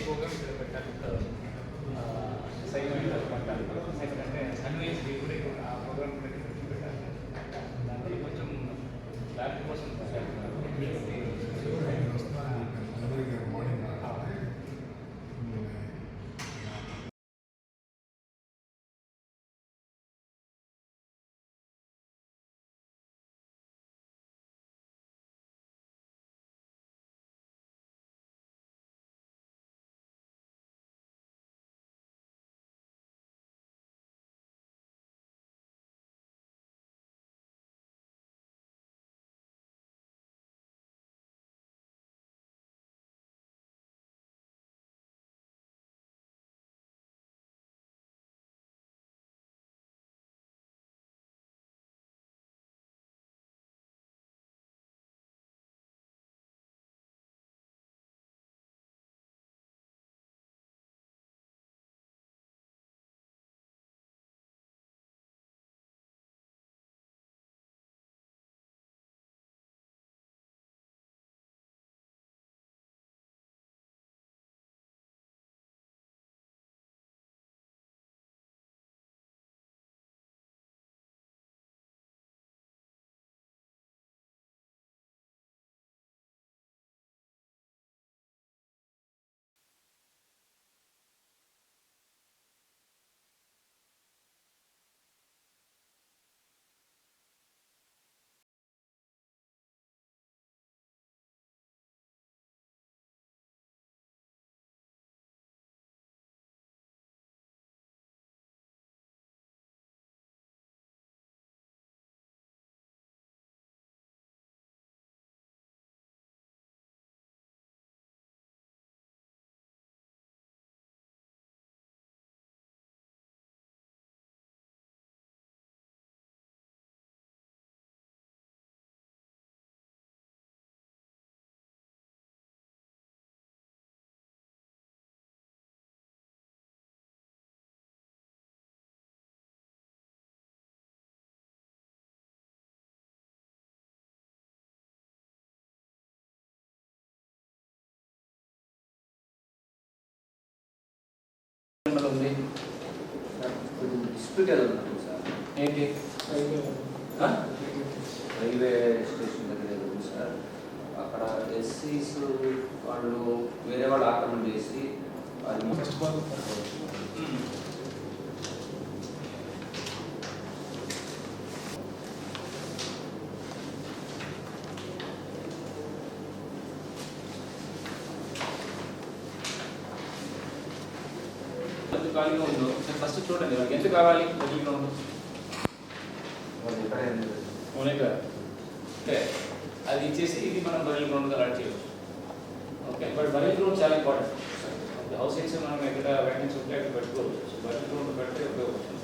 போங்க ఏదో ఉంది సార్. ఏంటి? రైల్వే స్టేషన్ దగ్గర ఉంది సార్. అక్కడ ఎస్సీస్ వాళ్ళు వేరే వాళ్ళు ఆక్రమణ చేసి అది ఎంత ఖాళీగా ఉందో ఫస్ట్ చూడండి వాళ్ళకి ఎంత కావాలి? బదిలీ గ్రౌండ్ ఓనే ఓకే. అది ఇచ్చేసి ఇది మనం బదిలీ గ్రౌండ్ అలాట్ చేయవచ్చు ఓకే. బట్ బదిలీ గ్రౌండ్ చాలా ఇంపార్టెంట్. హౌస్ హౌసింగ్స్ మనం ఎక్కడ వ్యాకెన్సీ ఉంటే అక్కడ పెట్టుకోవచ్చు. సో గ్రౌండ్ పెడితే ఉపయోగపడుతుంది.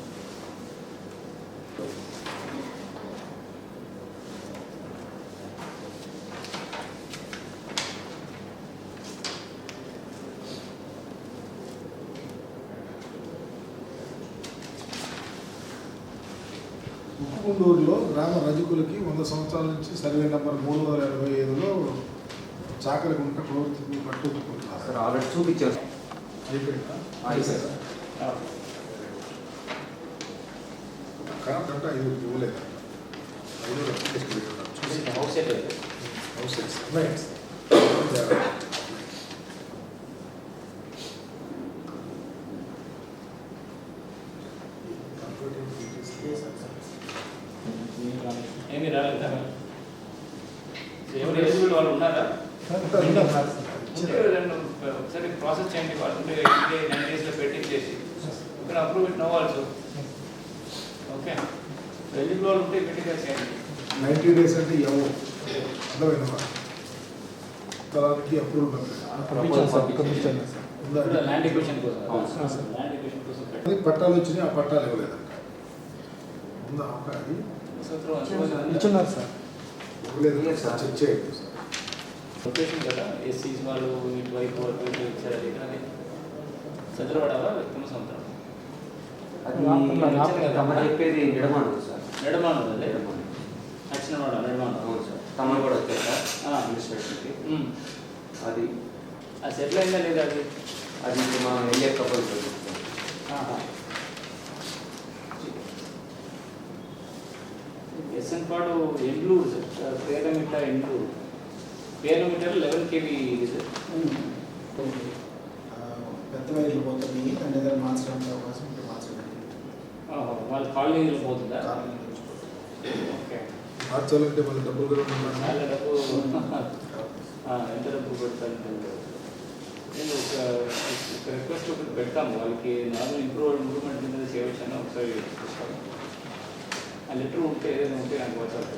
ఉప్పుకుండూరులో గ్రామ రజకులకి వంద సంవత్సరాల నుంచి సర్వే నెంబర్ మూడు వందల ఎనభై ఐదులో చాకలి గుంట ప్రవృత్తికి పట్టుకుంటున్నారు ఆల్రెడీ చూపించారు. కాదంటే ఐదు ఇవ్వలేదు. ఐదు. చూసి హౌస్ ఏమీ రాలేదా ఎవరు ఎలిజిబుల్ వాళ్ళు ఉన్నారా? ఒకసారి ప్రాసెస్ చేయండి వాళ్ళు. నైన్ డేస్లో పెట్టించేసి. ఇక్కడ approve it no also okay eligible వాళ్ళు ఉంటే పెట్టిగా చేయండి. నైంటీ డేస్ అంటే ఎవరు అర్థమైందా? అప్రూవల్ ల్యాండ్ ఎక్విషన్ కోసం. ల్యాండ్ ఎక్విషన్ కోసం పట్టాలు వచ్చినాయి ఆ పట్టాలు ఇవ్వలేదంట. ఉందా? ఒక అది. ఇచ్చున్నారు సార్. చెక్ చేయండి లొకేషన్ కదా ఎస్సీస్ వాళ్ళు ఇటువైపు అటువైపు ఇచ్చారు అది ఇక్కడ చంద్రపడాలా అది లోపల- తమ చెప్పేది నిడమాను సార్. నడమాను అదే? నిడమాను నచ్చినవాడ నడమాను అవును సార్. తమను కూడా వచ్చారు సార్. అడ్మినిస్ట్రేషన్కి. అది ఆ సెటిల్ అయిందా లేదా అది? అది మనం వెళ్ళే ప్రపోజల్ ఎస్ఎన్ పాడు ఎండ్లూరు సార్? పేరమిట ఎండ్లూరు పేరమిటర్ లెవెన్ కేవీ ఇది సార్. ఆ, పెద్ద వైర్లు పోతున్నాయి దాని ఏదైనా మార్చడానికి అవకాశం ఉంటే మార్చడానికి వాళ్ళ కాలనీలో పోతుందా. ఓకే. మార్చాలంటే డబ్బులు కూడా ఉండాలి. చాలా డబ్బు. ఆ, ఎంత డబ్బు పెడతాను నేను ఒక రిక్వెస్ట్ ఒకటి పెడతాము. వాళ్ళకి నార్మల్ ఇంప్రూవ్ ఇంప్రూవ్మెంట్ మీద చేయవచ్చని ఒకసారి ಆ ಲೆಟ್ರ್ ಹುಡುಕ್ತಾ ಇದೆ ನೋಡ್ತೀವಿ ನನಗೆ WhatsApp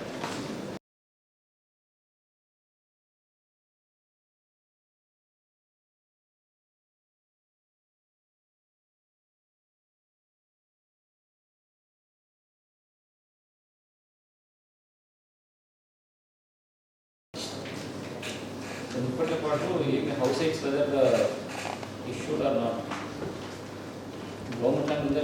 But the part even houses whether the issued or not. Government and.